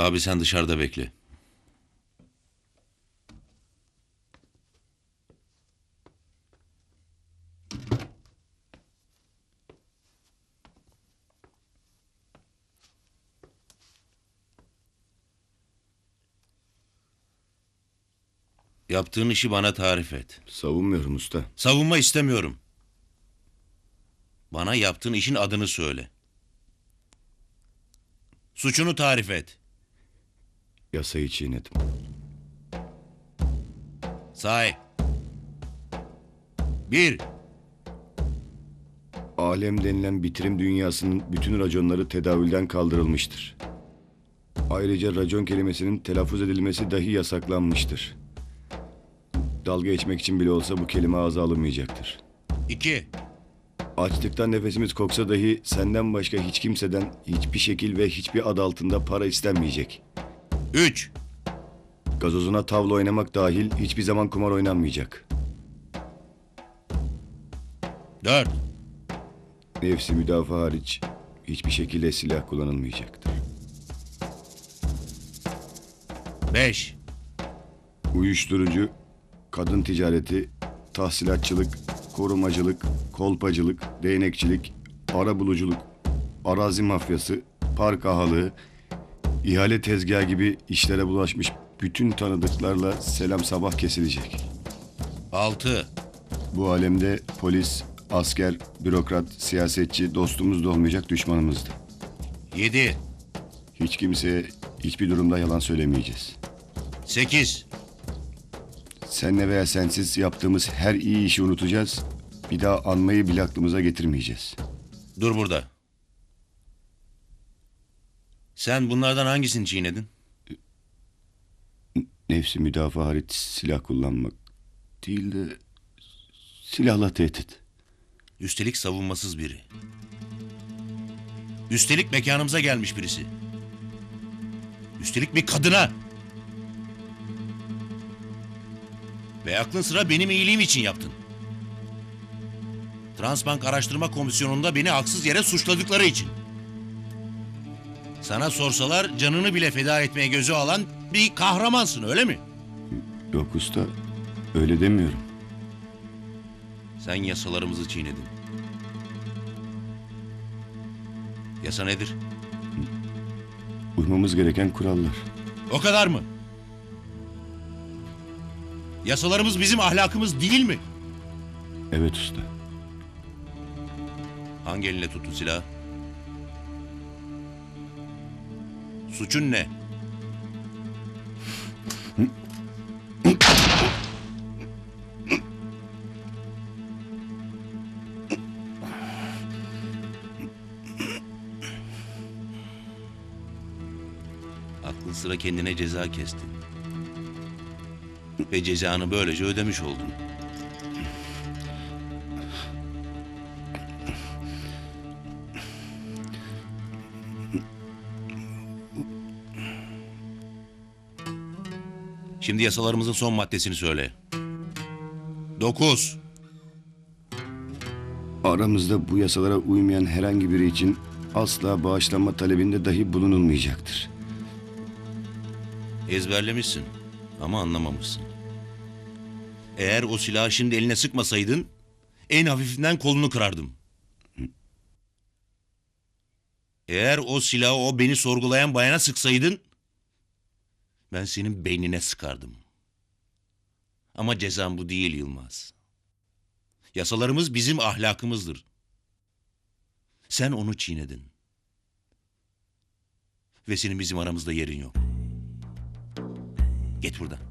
Abi sen dışarıda bekle. Yaptığın işi bana tarif et. Savunmuyorum usta. Savunma istemiyorum. Bana yaptığın işin adını söyle. Suçunu tarif et. Yasayı çiğnedim. Say. Bir. Alem denilen bitirim dünyasının bütün raconları tedavülden kaldırılmıştır. Ayrıca racon kelimesinin telaffuz edilmesi dahi yasaklanmıştır. Dalga geçmek için bile olsa bu kelime ağza alınmayacaktır. iki. Açlıktan nefesimiz koksa dahi senden başka hiç kimseden hiçbir şekil ve hiçbir ad altında para istenmeyecek. Üç. Gazozuna tavla oynamak dahil hiçbir zaman kumar oynanmayacak. Dört. Nefsi müdafaa hariç hiçbir şekilde silah kullanılmayacaktır. Beş. Uyuşturucu, kadın ticareti, tahsilatçılık, korumacılık, kolpacılık, değnekçilik, arabuluculuk, arazi mafyası, park ahalığı, ihale tezgahı gibi işlere bulaşmış bütün tanıdıklarla selam sabah kesilecek. Altı. Bu alemde polis, asker, bürokrat, siyasetçi dostumuz da olmayacak düşmanımızdı. Yedi. Hiç kimseye hiçbir durumda yalan söylemeyeceğiz. Sekiz. Senle veya sensiz yaptığımız her iyi işi unutacağız. Bir daha anmayı bile aklımıza getirmeyeceğiz. Dur burada. Sen bunlardan hangisini çiğnedin? Nefsi müdafaa hariç silah kullanmak değil de silahla tehdit. Üstelik savunmasız biri. Üstelik mekanımıza gelmiş birisi. Üstelik bir kadına. Ve aklın sıra benim iyiliğim için yaptın. Transbank Araştırma Komisyonu'nda beni haksız yere suçladıkları için. Sana sorsalar canını bile feda etmeye gözü alan bir kahramansın öyle mi? Yok usta öyle demiyorum. Sen yasalarımızı çiğnedin. Yasa nedir? Uymamız gereken kurallar. O kadar mı? Yasalarımız bizim ahlakımız değil mi? Evet usta. Hangi eline tuttun silahı? Suçun ne? Aklın sıra kendine ceza kestin. Ve cezanı böylece ödemiş oldun. Şimdi yasalarımızın son maddesini söyle. Dokuz. Aramızda bu yasalara uymayan herhangi biri için asla bağışlanma talebinde dahi bulunulmayacaktır. Ezberlemişsin ama anlamamışsın. Eğer o silahı şimdi eline sıkmasaydın en hafifinden kolunu kırardım. Eğer o silahı o beni sorgulayan bayana sıksaydın ben senin beynine sıkardım. Ama cezam bu değil Yılmaz. Yasalarımız bizim ahlakımızdır. Sen onu çiğnedin. Ve senin bizim aramızda yerin yok. Git buradan.